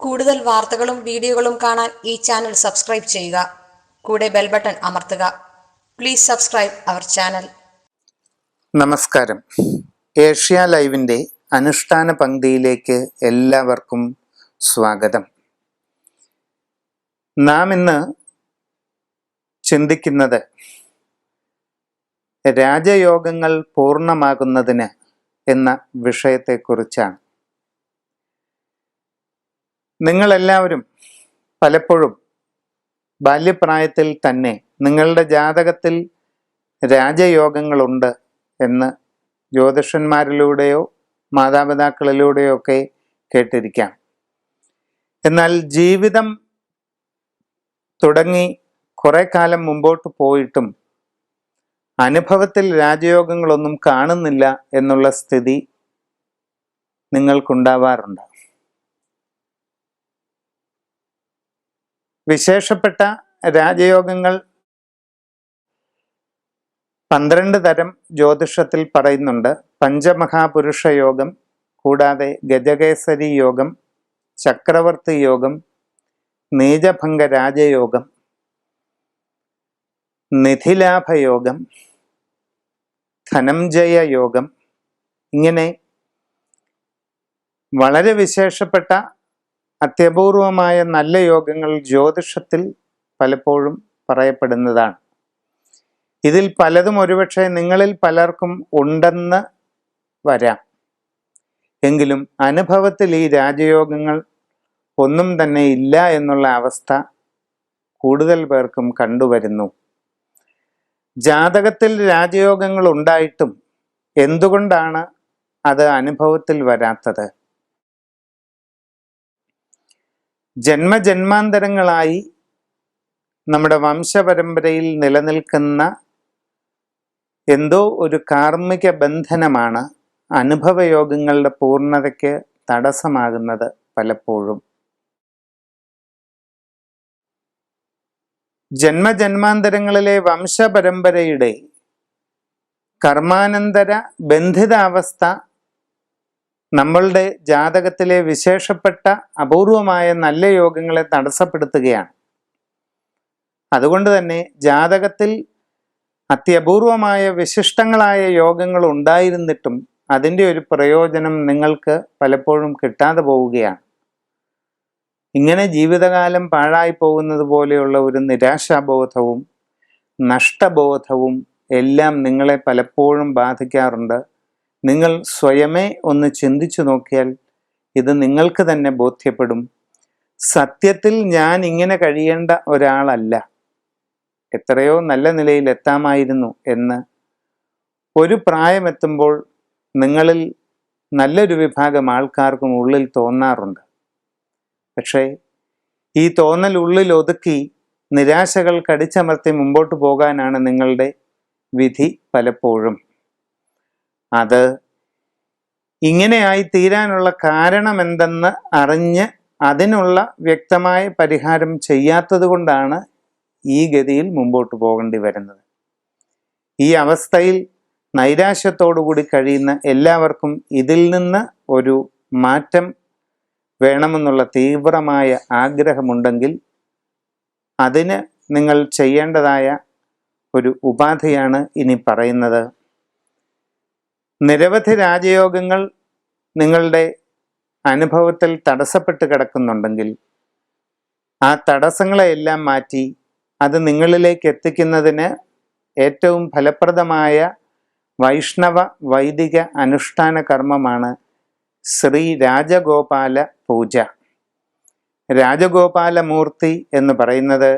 കൂടുതൽ വാർത്തകളും വീഡിയോകളും കാണാൻ ഈ ചാനൽ സബ്സ്ക്രൈബ് ചെയ്യുക. കൂടെ ബെൽ ബട്ടൺ അമർത്തുക. Please subscribe our channel. നമസ്കാരം. ഏഷ്യ ലൈവിന്റെ അനുഷ്ഠാന പങ്ക്തിയിലേക്ക് എല്ലാവർക്കും സ്വാഗതം. നാം ഇന്ന് ചിന്തിക്കുന്നത് രാജയോഗങ്ങൾ പൂർണമാകുന്നതിന് എന്ന വിഷയത്തെക്കുറിച്ചാണ്. നിങ്ങളെല്ലാവരും പലപ്പോഴും ബാല്യപ്രായത്തിൽ തന്നെ നിങ്ങളുടെ ജാതകത്തിൽ രാജയോഗങ്ങളുണ്ട് എന്ന് ജ്യോതിഷന്മാരിലൂടെയോ മാതാപിതാക്കളിലൂടെയോ ഒക്കെ കേട്ടിരിക്കാം. എന്നാൽ ജീവിതം തുടങ്ങി കുറെ കാലം മുമ്പോട്ട് പോയിട്ടും അനുഭവത്തിൽ രാജയോഗങ്ങളൊന്നും കാണുന്നില്ല എന്നുള്ള സ്ഥിതി നിങ്ങൾക്കുണ്ടാവാറുണ്ട്. വിശേഷപ്പെട്ട രാജയോഗങ്ങൾ പന്ത്രണ്ട് തരം ജ്യോതിഷത്തിൽ പറയുന്നുണ്ട്. പഞ്ചമഹാപുരുഷ യോഗം കൂടാതെ ഗജകേസരി യോഗം ചക്രവർത്തി യോഗം നീചഭംഗ രാജയോഗം നിധിലാഭയോഗം ധനംജയ യോഗം. ഇങ്ങനെ വളരെ വിശേഷപ്പെട്ട അത്യപൂർവമായ നല്ല യോഗങ്ങൾ ജ്യോതിഷത്തിൽ പലപ്പോഴും പറയപ്പെടുന്നതാണ്. ഇതിൽ പലതും ഒരുപക്ഷെ നിങ്ങളിൽ പലർക്കും ഉണ്ടെന്ന് വരാം. എങ്കിലും അനുഭവത്തിൽ ഈ രാജയോഗങ്ങൾ ഒന്നും തന്നെ ഇല്ല എന്നുള്ള അവസ്ഥ കൂടുതൽ പേർക്കും കണ്ടുവരുന്നു. ജാതകത്തിൽ രാജയോഗങ്ങൾ ഉണ്ടായിട്ടും എന്തുകൊണ്ടാണ് അത് അനുഭവത്തിൽ വരാത്തത്? ജന്മജന്മാന്തരങ്ങളായി നമ്മുടെ വംശപരമ്പരയിൽ നിലനിൽക്കുന്ന എന്തോ ഒരു കാർമ്മിക ബന്ധനമാണ് അനുഭവയോഗങ്ങളുടെ പൂർണതയ്ക്ക് തടസ്സമാകുന്നത് പലപ്പോഴും. ജന്മജന്മാന്തരങ്ങളിലെ വംശപരമ്പരയുടെ കർമാനന്തര ബന്ധിതാവസ്ഥ നമ്മളുടെ ജാതകത്തിലെ വിശേഷപ്പെട്ട അപൂർവമായ നല്ല യോഗങ്ങളെ തടസ്സപ്പെടുത്തുകയാണ്. അതുകൊണ്ട് തന്നെ ജാതകത്തിൽ അത്യപൂർവമായ വിശിഷ്ടങ്ങളായ യോഗങ്ങൾ ഉണ്ടായിരുന്നിട്ടും അതിന്റെ ഒരു പ്രയോജനം നിങ്ങൾക്ക് പലപ്പോഴും കിട്ടാതെ പോവുകയാണ്. ഇങ്ങനെ ജീവിതകാലം പാഴായി പോകുന്നത് പോലെയുള്ള ഒരു നിരാശാബോധവും നഷ്ടബോധവും എല്ലാം നിങ്ങളെ പലപ്പോഴും ബാധിക്കാറുണ്ട്. നിങ്ങൾ സ്വയമേ ഒന്ന് ചിന്തിച്ചു നോക്കിയാൽ ഇത് നിങ്ങൾക്ക് തന്നെ ബോധ്യപ്പെടും. സത്യത്തിൽ ഞാൻ ഇങ്ങനെ കഴിയേണ്ട ഒരാളല്ല. എത്രയോ നല്ല നിലയിൽ എത്താമായിരുന്നു എന്ന്. ഒരു പ്രായമെത്തുമ്പോൾ നിങ്ങളിൽ നല്ലൊരു വിഭാഗം ആൾക്കാർക്കും ഉള്ളിൽ തോന്നാറുണ്ട്. പക്ഷേ ഈ തോന്നൽ ഉള്ളിൽ ഒതുക്കി നിരാശകൾ കടിച്ചമർത്തി മുമ്പോട്ട് പോകാനാണ് നിങ്ങളുടെ വിധി പലപ്പോഴും. അത് ഇങ്ങനെയായി തീരാനുള്ള കാരണം എന്തെന്ന് അറിഞ്ഞ് അതിനുള്ള വ്യക്തമായ പരിഹാരം ചെയ്യാത്തത് കൊണ്ടാണ് ഈ ഗതിയിൽ മുമ്പോട്ട് പോകേണ്ടി വരുന്നത്. ഈ അവസ്ഥയിൽ നൈരാശ്യത്തോടുകൂടി കഴിയുന്ന എല്ലാവർക്കും ഇതിൽ നിന്ന് ഒരു മാറ്റം വേണമെന്നുള്ള തീവ്രമായ ആഗ്രഹമുണ്ടെങ്കിൽ അതിന് നിങ്ങൾ ചെയ്യേണ്ടതായ ഒരു ഉപാധിയാണ് ഇനി പറയുന്നത്. നിരവധി രാജയോഗങ്ങൾ നിങ്ങളുടെ അനുഭവത്തിൽ തടസ്സപ്പെട്ട് കിടക്കുന്നുണ്ടെങ്കിൽ ആ തടസ്സങ്ങളെയെല്ലാം മാറ്റി അത് നിങ്ങളിലേക്ക് എത്തിക്കുന്നതിന് ഏറ്റവും ഫലപ്രദമായ വൈഷ്ണവ വൈദിക അനുഷ്ഠാന കർമ്മമാണ് ശ്രീ രാജഗോപാല പൂജ. രാജഗോപാലമൂർത്തി എന്ന് പറയുന്നത്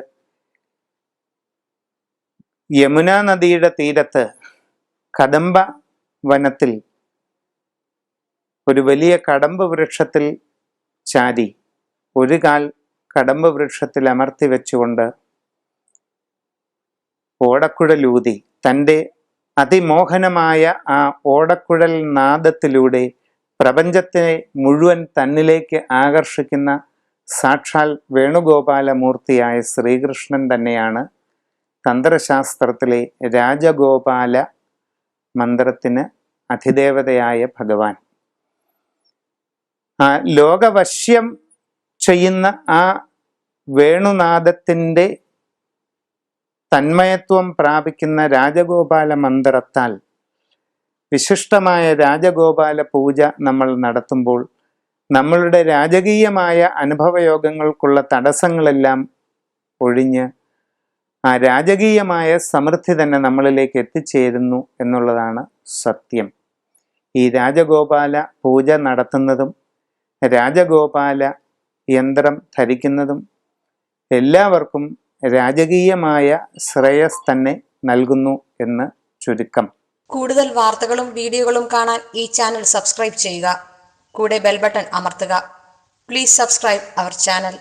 യമുന നദിയുടെ തീരത്ത് കദംബ വനത്തിൽ ഒരു വലിയ കടമ്പ് വൃക്ഷത്തിൽ ചാരി ഒരു കാൽ കടമ്പ് വൃക്ഷത്തിൽ അമർത്തി വെച്ചുകൊണ്ട് ഓടക്കുഴലൂതി തന്റെ അതിമോഹനമായ ആ ഓടക്കുഴൽ നാദത്തിലൂടെ പ്രപഞ്ചത്തെ മുഴുവൻ തന്നിലേക്ക് ആകർഷിക്കുന്ന സാക്ഷാൽ വേണുഗോപാലമൂർത്തിയായ ശ്രീകൃഷ്ണൻ തന്നെയാണ് തന്ത്രശാസ്ത്രത്തിലെ രാജഗോപാല മന്ത്രത്തിന് അധിദേവതയായ ഭഗവാൻ. ആ ലോകവശ്യം ചെയ്യുന്ന ആ വേണുനാഥത്തിന്റെ തന്മയത്വം പ്രാപിക്കുന്ന രാജഗോപാല മന്ത്രത്താൽ വിശിഷ്ടമായ രാജഗോപാല പൂജ നമ്മൾ നടത്തുമ്പോൾ നമ്മളുടെ രാജകീയമായ അനുഭവയോഗങ്ങൾക്കുള്ള തടസ്സങ്ങളെല്ലാം ഒഴിഞ്ഞ് ആ രാജകീയമായ സമൃദ്ധി തന്നെ നമ്മളിലേക്ക് എത്തിച്ചേരുന്നു എന്നുള്ളതാണ് സത്യം. ഈ രാജഗോപാല പൂജ നടത്തുന്നതും രാജഗോപാല യന്ത്രം ധരിക്കുന്നതും എല്ലാവർക്കും രാജകീയമായ ശ്രേയസ് തന്നെ നൽകുന്നു എന്ന് ചുരുക്കം. കൂടുതൽ വാർത്തകളും വീഡിയോകളും കാണാൻ ഈ ചാനൽ സബ്സ്ക്രൈബ് ചെയ്യുക. കൂടെ ബെൽബട്ടൺ അമർത്തുക. Please subscribe our channel